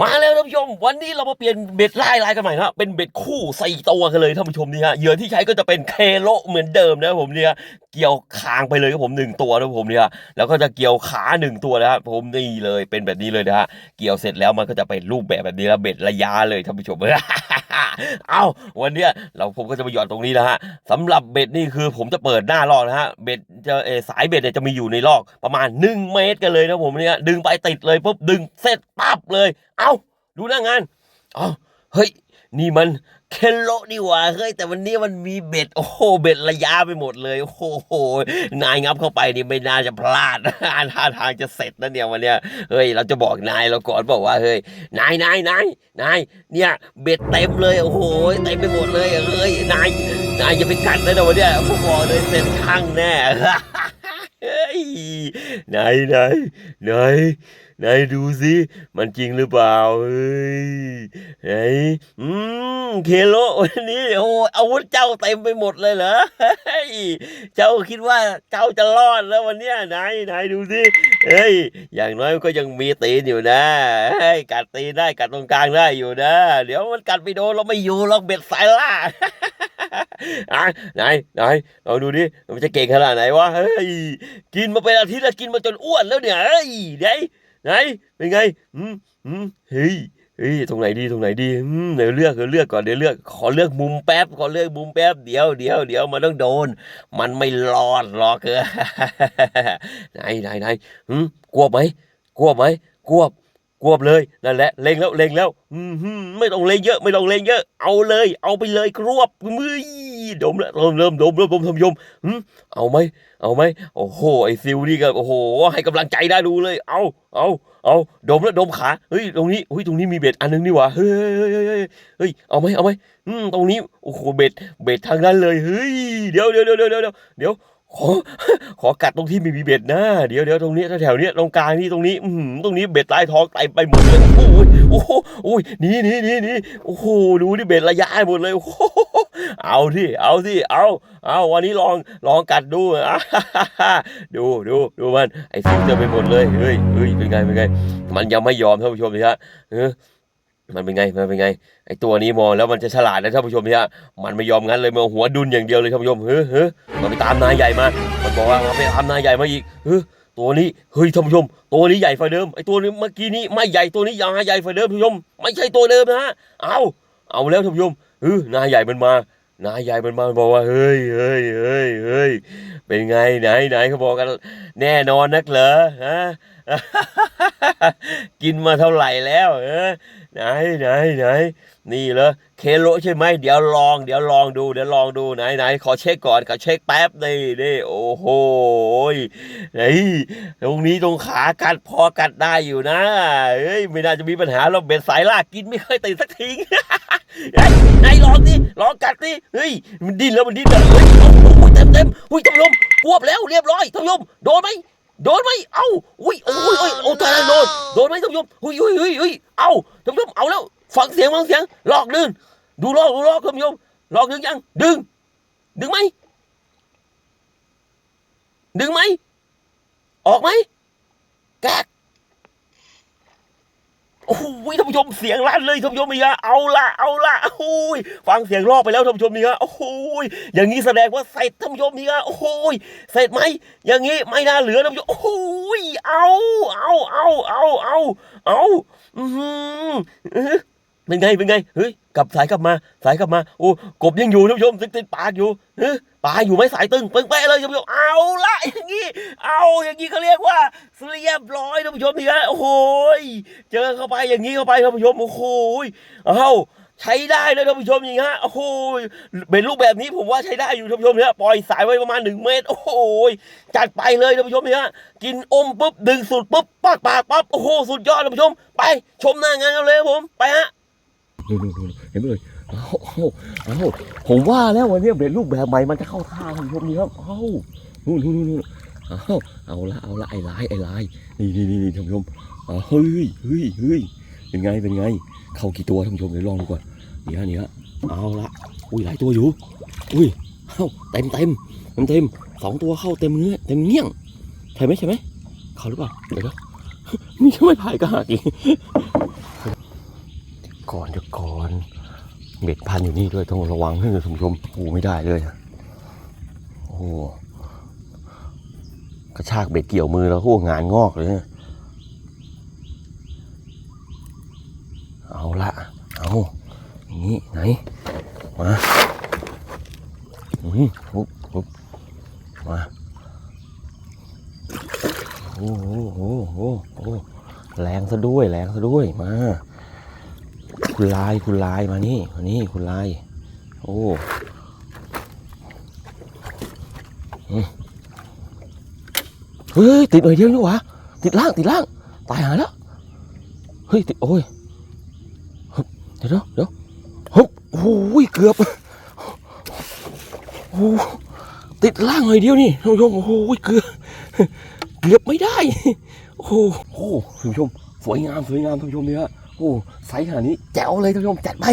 มาแล้ว ท่านผู้ชม วันนี้เรามาเปลี่ยนเบ็ดไล่ลายกันใหม่นะเป็นเบ็ดคู่สี่ตัวกันเลยท่านผู้ชมนี่ฮะเหยื่อที่ใช้ก็จะเป็นเคโลเหมือนเดิมนะครับผมเนี่ยเกี่ยวคางไปเลยครับผมหนึ่งตัวนะครับผมเนี่ยแล้วก็จะเกี่ยวขาหนึ่งตัวนะครับผมนี่เลยเป็นแบบนี้เลยนะฮะเกี่ยวเสร็จแล้วมันก็จะเป็นรูปแบบแบบนี้แล้วเบ็ดระยะเลยท่านผู้ชมเอ้าวันเนี้ยเราผมก็จะมาหย่อนตรงนี้นะฮะสำหรับเบ็ดนี่คือผมจะเปิดหน้าลอกนะฮะเบ็ดจะเอสายเบ็ดเนี่ยจะมีอยู่ในลอกประมาณ 1 เมตรกันเลยนะผมเนี่ยดึงไปติดเลยปุ๊บดึงเสร็จปั๊บเลย เอ้า ดูหน้างานเอ้าเฮ้ย นี่มันเคโลนี่หว่าเฮ้ยแต่วันนี้มันมีเบ็ดโอ้โหเบ็ดระยะไปหมดเลยโอ้โหนายงับเข้าไปนี่ไม่น่าจะพลาดท่าทางจะเสร็จนะเนี่ยวันเนี้ยเฮ้ยเราจะบอกนายเราก่อนบอกว่าเฮ้ยนายนายนายนายเนี่ยเบ็ดเต็มเลยโอ้โหเต็มไปหมดเลยเฮ้ยนายนายอย่าไปกัดเลยนะวันเนี้ยผมบอกเลยเสร็จข้างแน่ เฮ้ยนายนายนายนดูสิมันจริงหรือเปล่าเฮ้ยไหนอืมเคโลวันนี้โอ้อาวุธเจ้าเต็มไปหมดเลยเหรอเฮ้ยเจ้าคิดว่าเจ้าจะรอดแล้ววันเนี้ยนายนดูสิเฮ้ยอย่างน้อยก็ยังมีตีนอยู่นะเฮ้ยกัดตีนได้กัดตรงกลางได้อยู่นะ เดี๋ยวมันกัดไปโดนเราไม่อยู่หรอกเบ็ดสายล่า อะนายนายลองดูดิมันจะเก่งขนาดไหนวะเฮ้ยกินมาเป็นอาทิตย์แล้วกินมาจนอ้วนแล้วเนี่ยเฮ้ยไหนไหนเป็นไงอืมอืมเฮ้ยเฮ้ยตรงไหนดีตรงไหนดีอืมเดี๋ยวเลือกเดี๋ยวเลือกก่อนเดี๋ยวเลือก ขอเลือกมุมแป๊บขอเลือกมุมแป๊บเดี๋ยวเดี๋ยวเดี๋ยวมันต้องโดน มันไม่รอดหรอกเออไหนไหนไหนอืมกลัวไหมกลัวไหมกลัว กลัวเลยนั่นแหละเล็งแล้วเล็งแล้ว อืมไม่ต้องเล็งเยอะ ไม่ต้องเล็งเยอะ เอาเลย เอาไปเลยกรวบมือดมแล้วเริ่มเริ่มดมเริ่มดมทำยมหืมเอาไหมเอาไหมโอ้โหไอซิลนี่ก็โอ้โห ให้กำลังใจได้ดูเลย เอาเอาเอาดมแล้วดมขาเฮ้ยตรงนี้เฮ้ยตรงนี้มีเบ็ดอันนึงนี่หว่าเฮ้ยเฮ้ยเฮ้ยเฮ้ยเฮ้ยเอาไหมเอาไหมอืมตรงนี้โอ้โหเบ็ดเบ็ดทางนั้นเลยเฮ้ยเดี๋ยวเดี๋ยวเดี๋ยวเดี๋ยวเดี๋ยวเดี๋ยว ขอขอกัดตรงที่ไม่มีเบ็ดนะเดี๋ยวเดี๋ยวตรงนี้แถวๆเนี้ยตรงกลางนี่ตรงนี้ อืมตรงนี้เบ็ดลายทองไตไปหมดเลยโอ้ยโอ้โหโอ้ยหนี่นี่นี่นี่โอ้โหดูนี่เบ็ดระยะหมดเลยโอ้โหเอาที่เอาที่เอาเอาวันนี้ลองลองกัดดูอะดูดูดูมันไอ้ฟิวเจอไปหมดเลยเฮ้ยเฮ้ยเป็นไงเป็นไงมันยังไม่ยอมท่านผู้ชมเลยฮะเออ มันเป็นไง มันเป็นไง ไอ้ตัวนี้มองแล้วมันจะฉลาดนะท่านผู้ชมเนี่ยมันไม่ยอมงั้นเลยมันเอาหัวดุนอย่างเดียวเลยท่านผู้ชม เฮ้ยเฮ้ยมันไปตามนายใหญ่มา มันบอกว่ามันไปตามนายใหญ่มาอีก เฮ้ยตัวนี้ เฮ้ยท่านผู้ชม ตัวนี้ใหญ่ฝ่าเดิม ไอ้ตัวนี้เมื่อกี้นี้ไม่ใหญ่ ตัวนี้ยังใหญ่ฝ่าเดิมท่านผู้ชม ไม่ใช่ตัวเดิมนะ เอาเอาแล้วท่านผู้ชมเฮ้ยนายใหญ่มันมานายใหญ่มันมาบอกว่าเฮ้ยเฮ้ยเฮ้ยเฮ้ยเป็นไงไหนไหนเขาบอกกัน แน่นอนนักเหรอฮะกินมาเท่าไหร่แล้วเออ ไหนไหนไหนนี่เหรอเคโลใช่ไหมเดี๋ยวลอง เดี๋ยวลองดู เดี๋ยวลองดูไหนไหนขอเช็คก่อนขอเช็คแป๊บนี่นี่โอ้โหไหนตรงนี้ตรงขากัดพอกัดได้อยู่นะเฮ้ยไม่น่าจะมีปัญหาเราเบ็ดสายลากกินไม่ค่อยติดสักทีไหนลองดิลองกัดดิเฮ้ยมันดิ้นแล้วมันดิ้นแล้วเฮ้ยเต็มเต็มอุ้ยท่านผู้มกวบแล้วเรียบร้อยท่านผู้มโดนไหม โดนไหมเอ้าอุ้ยโอ้ยโอ้ยโอ้ตายแล้วโดนโดนไหมท่านผู้ชมอุ้ยอุ้ยอุ้ยอุ้ยเอ้าท่านผู้ชมเอาแล้วฟังเสียงฟังเสียงลอกดึงดูลอกดูลอกท่านผู้ชมลอกดึงยังดึงดึงไหม ดึงไหม ออกไหมแกกโอ้โหท่านผู้ชม เสียงลั่นเลยท่านผู้ชมนี่ฮะเอาละเอาละโอ้ยฟังเสียงรอบไปแล้วท่านผู้ชมนี่ฮะโอ้ยอย่างนี้แสดงว่าเสร็จท่านผู้ชมนี่ฮะโอ้ยเสร็จไหมอย่างนี้ไม่น่าเหลือท่านผู้ชมโอ้ยเอาเอาเอาเอาเอาเอาอืม เป็นไงเป็นไงเฮ้ยกลับสายกลับมาสายกลับมาโอ้กบยังอยู่ท่านผู้ชมติดติดปากอยู่เออปากอยู่ไหมสายตึงเป้งเป๊ะเลยท่านผู้ชมเอาละอย่างนี้เอาอย่างนี้เขาเรียกว่าเรียบร้อยท่านผู้ชมนี่ฮะโอ้โหเจอเข้าไปอย่างนี้เข้าไปท่านผู้ชมโอ้โหเอาใช้ได้เลยท่านผู้ชมอย่างนี้ฮะโอ้โหเป็นรูปแบบนี้ผมว่าใช้ได้อยู่ท่านผู้ชมเนี่ยปล่อยสายไว้ประมาณหนึ่งเมตร โอ้โหจัดไปเลยท่านผู้ชมเนี่ยกินอมปุ๊บดึงสุดปุ๊บปากปากปั๊บโอ้โหสุดยอดท่านผู้ชม ไปชมหน้างานกันเลยผมไปฮะ ดูดูดูเห็นไหมเลยเอ้าเอ้าเอ้าผมว่าแล้ววันนี้เบ็ดรูปแบบใหม่มันจะเข้าท่าท่านผู้ชมนี่ครับเอ้านู่นนู่นนู่นเอ้าเอาละเอาละไอ้ลายไอ้ลายนี่นี่นี่ท่านผู้ชมเฮ้ยเฮ้ยเฮ้ยเป็นไงเป็นไง เข้ากี่ตัวท่านผู้ชมเดี๋ยวลองดูก่อนนี่ฮะนี่ฮะเอาละอุ้ยหลายตัวอยู่ อุ้ยเอ้าเต็มเต็มเต็มเต็มสองตัวเข้าเต็มเนื้อเต็มเงี้ยงใช่ไหมใช่ไหมเข้าหรือเปล่าเดี๋ยวนะนี่ก็ไม่พายก็หักอีก ก่อนเดี๋ยวก่อนเบ็ดพันอยู่นี่ด้วยต้องระวังให้ท่านผู้ชมโอ้ไม่ได้เลยโอ้กระชากเบ็ดเกี่ยวมือแล้วโอ้งานงอกเลยเอาละเอาอนี้ไหนมาอืมปุ๊บปุ๊บมาโอ้โหโอ้โหโอ้โหแรงซะด้วยแรงซะด้วยมา คุณลายคุณลายมานี่มานี่คุณลาย โอ้เฮ้ยติดหน่อยเดียวนี่หวะติดล่างติดล่างตายหาแล้วเฮ้ยติดโอ้ยเดี๋ยวเดี๋ยวฮึบโอ้ยเกือบโอ้ติดล่างหน่อยเดียวนี่ท่านผู้ชมโอ้โหเกือบเกือบไม่ได้โอ้โหโอ้โหท่านผู้ชมสวยงามสวยงามท่านผู้ชมเนี่ย โอ้ไซส์ขนาดนี้แจ๋วเลยท่านผู้ชมจัดไป